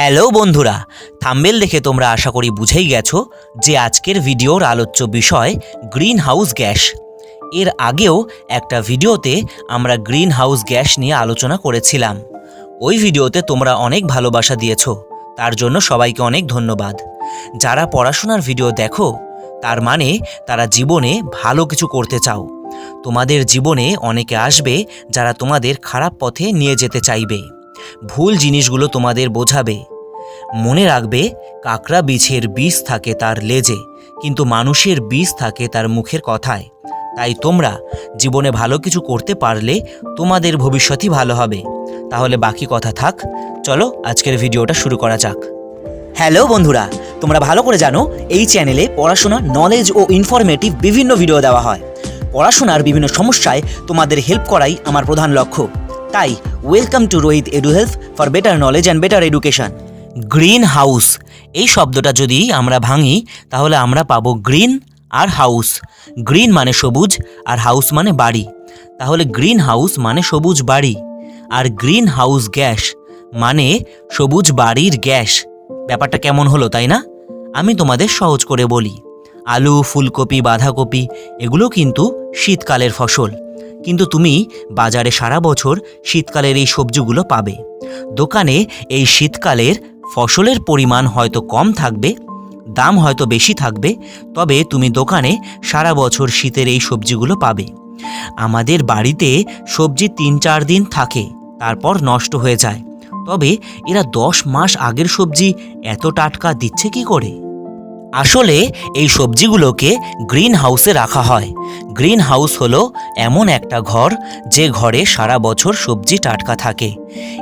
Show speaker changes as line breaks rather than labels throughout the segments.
Hello বন্ধুরা, thumbnail দেখে তোমরা আশা করি বুঝেই গেছো যে আজকের ভিডিওর আলোচ্য বিষয় গ্রিন হাউস গ্যাস। এর আগেও একটা ভিডিওতে আমরা গ্রিন হাউস গ্যাস নিয়ে আলোচনা করেছিলাম। ওই ভিডিওতে তোমরা অনেক ভালোবাসা দিয়েছ, তার জন্য সবাইকে অনেক ধন্যবাদ। যারা পড়াশোনার ভিডিও দেখো, তার মানে তারা জীবনে ভালো কিছু করতে চাও। তোমাদের জীবনে অনেকে আসবে যারা তোমাদের খারাপ পথে নিয়ে যেতে চাইবে। ভুল জিনিসগুলো তোমাদের বোঝাবে। মনে রাখবে, কাকড়া বিছের বিষ থাকে তার লেজে, কিন্তু মানুষের বিষ থাকে তার মুখের কথায়। তাই তোমরা জীবনে ভালো কিছু করতে পারলে তোমাদের ভবিষ্যতই ভালো হবে। তাহলে বাকি কথা থাক, চলো আজকের ভিডিওটা শুরু করা যাক। হ্যালো বন্ধুরা, তোমরা ভালো করে জানো, এই চ্যানেলে পড়াশোনা নলেজ ও ইনফরমেটিভ বিভিন্ন ভিডিও দেওয়া হয়। পড়াশোনার বিভিন্ন সমস্যায় তোমাদের হেল্প করাই আমার প্রধান লক্ষ্য। তাই welcome to Rohit edu help for better knowledge and better education green house এই শব্দটা যদি আমরা ভাঙি, তাহলে আমরা পাবো গ্রিন আর হাউস গ্রিন মানে সবুজ আর হাউস মানে বাড়ি। তাহলে গ্রিন হাউস মানে সবুজ বাড়ি আর গ্রিন হাউস গ্যাস মানে সবুজ বাড়ির গ্যাস ব্যাপারটা কেমন হলো, তাই না? আমি তোমাদের সহজ করে বলি। আলু, ফুলকপি, বাঁধাকপি, এগুলো কিন্তু শীতকালের ফসল। কিন্তু তুমি বাজারে সারা বছর শীতকালের এই সবজিগুলো পাবে। দোকানে এই শীতকালের ফসলের পরিমাণ হয়তো কম থাকবে, দাম হয়তো বেশি থাকবে, তবে তুমি দোকানে সারা বছর শীতের এই সবজিগুলো পাবে। আমাদের বাড়িতে সবজি তিন চার দিন থাকে, তারপর নষ্ট হয়ে যায়। তবে এরা দশ মাস আগের সবজি, এত টাটকা দিচ্ছে কি করে? আসলে এই সবজিগুলোকে গ্রিন হাউসে রাখা হয়। গ্রিন হাউস হলো এমন একটা ঘর যে ঘরে সারা বছর সবজি টাটকা থাকে।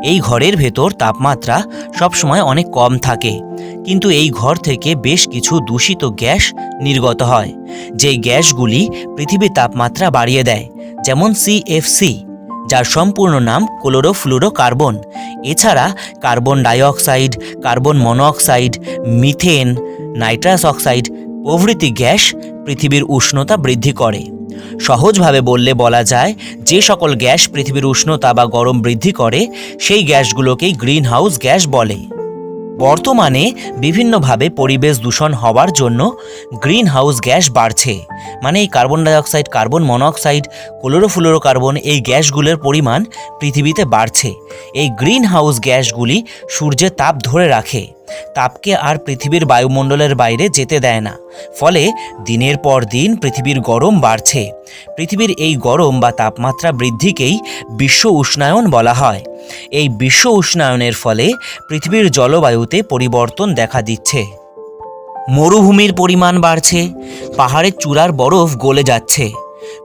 এই ঘরের ভেতর তাপমাত্রা সবসময় অনেক কম থাকে। কিন্তু এই ঘর থেকে বেশ কিছু দূষিত গ্যাস নির্গত হয়। যেই গ্যাসগুলি পৃথিবীর তাপমাত্রা বাড়িয়ে দেয়, যেমন সিএফসি যার সম্পূর্ণ নাম ক্লোরোফ্লুরো কার্বন এছাড়া carbon dioxide, carbon monoxide methane nitrous oxide প্রভৃতি গ্যাস পৃথিবীর উষ্ণতা বৃদ্ধি করে। সহজভাবে বললে বলা যায়, যে সকল গ্যাস পৃথিবীর উষ্ণতা বা গরম বৃদ্ধি করে, সেই গ্যাসগুলোকেই গ্রিন হাউস গ্যাস বলে। বর্তমানে বিভিন্নভাবে পরিবেশ দূষণ হওয়ার জন্য গ্রিন হাউস গ্যাস বাড়ছে। মানে এই carbon dioxide, carbon monoxide chlorofluorocarbon এই গ্যাসগুলোর পরিমাণ পৃথিবীতে বাড়ছে। এই গ্রিন হাউস গ্যাসগুলি সূর্যের তাপ ধরে রাখে। তাপকে আর পৃথিবীর বায়ুমণ্ডলের বাইরে যেতে দেয় না। ফলে দিনের পর দিন পৃথিবীর গরম বাড়ছে। পৃথিবীর এই গরম বা তাপমাত্রা বৃদ্ধিকেই বিশ্ব উষ্ণায়ন বলা হয়। এই বিশ্ব উষ্ণায়নের ফলে পৃথিবীর জলবায়ুতে পরিবর্তন দেখা দিচ্ছে। মরুভূমির পরিমাণ বাড়ছে, পাহাড়ের চূড়ার বরফ গলে যাচ্ছে,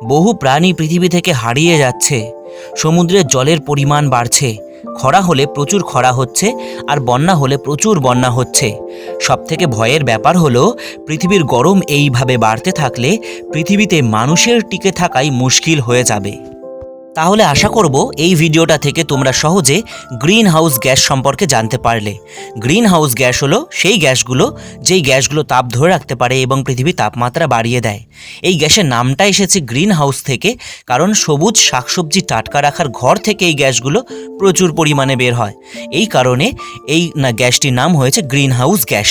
বহু প্রাণী পৃথিবী থেকে হারিয়ে যাচ্ছে, সমুদ্রের জলের পরিমাণ বাড়ছে, খরা হলে প্রচুর খরা হচ্ছে আর বন্যা হলে প্রচুর বন্যা হচ্ছে। সবথেকে ভয়ের ব্যাপার হলো, পৃথিবীর গরম এইভাবে বাড়তে থাকলে পৃথিবীতে মানুষের টিকে থাকাই মুশকিল হয়ে যাবে। তাহলে আশা করব এই ভিডিওটা থেকে তোমরা সহজে গ্রিন হাউস গ্যাস সম্পর্কে জানতে পারলে। গ্রিন হাউস গ্যাস হলো সেই গ্যাসগুলো, যেই গ্যাসগুলো তাপ ধরে রাখতে পারে এবং পৃথিবীর তাপমাত্রা বাড়িয়ে দেয়। এই গ্যাসের নামটা এসেছে গ্রিন হাউস থেকে, কারণ সবুজ শাকসবজি টাটকা রাখার ঘর থেকে এই গ্যাসগুলো প্রচুর পরিমাণে বের হয়। এই কারণে এই গ্যাসটির নাম হয়েছে গ্রিন হাউস গ্যাস।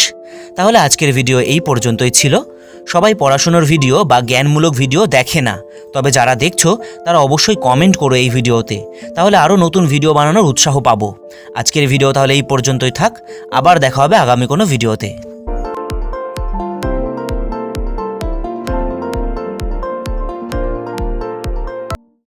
তাহলে আজকের ভিডিও এই পর্যন্তই ছিল। সবাই পড়াশোনার ভিডিও বা জ্ঞানমূলক ভিডিও দেখে না। তবে যারা দেখছ, তারা অবশ্যই কমেন্ট করো এই ভিডিওতে। তাহলে আরও নতুন ভিডিও বানানোর উৎসাহ পাবো। আজকের ভিডিও তাহলে এই পর্যন্তই থাক। আবার দেখা হবে আগামী কোনো ভিডিওতে।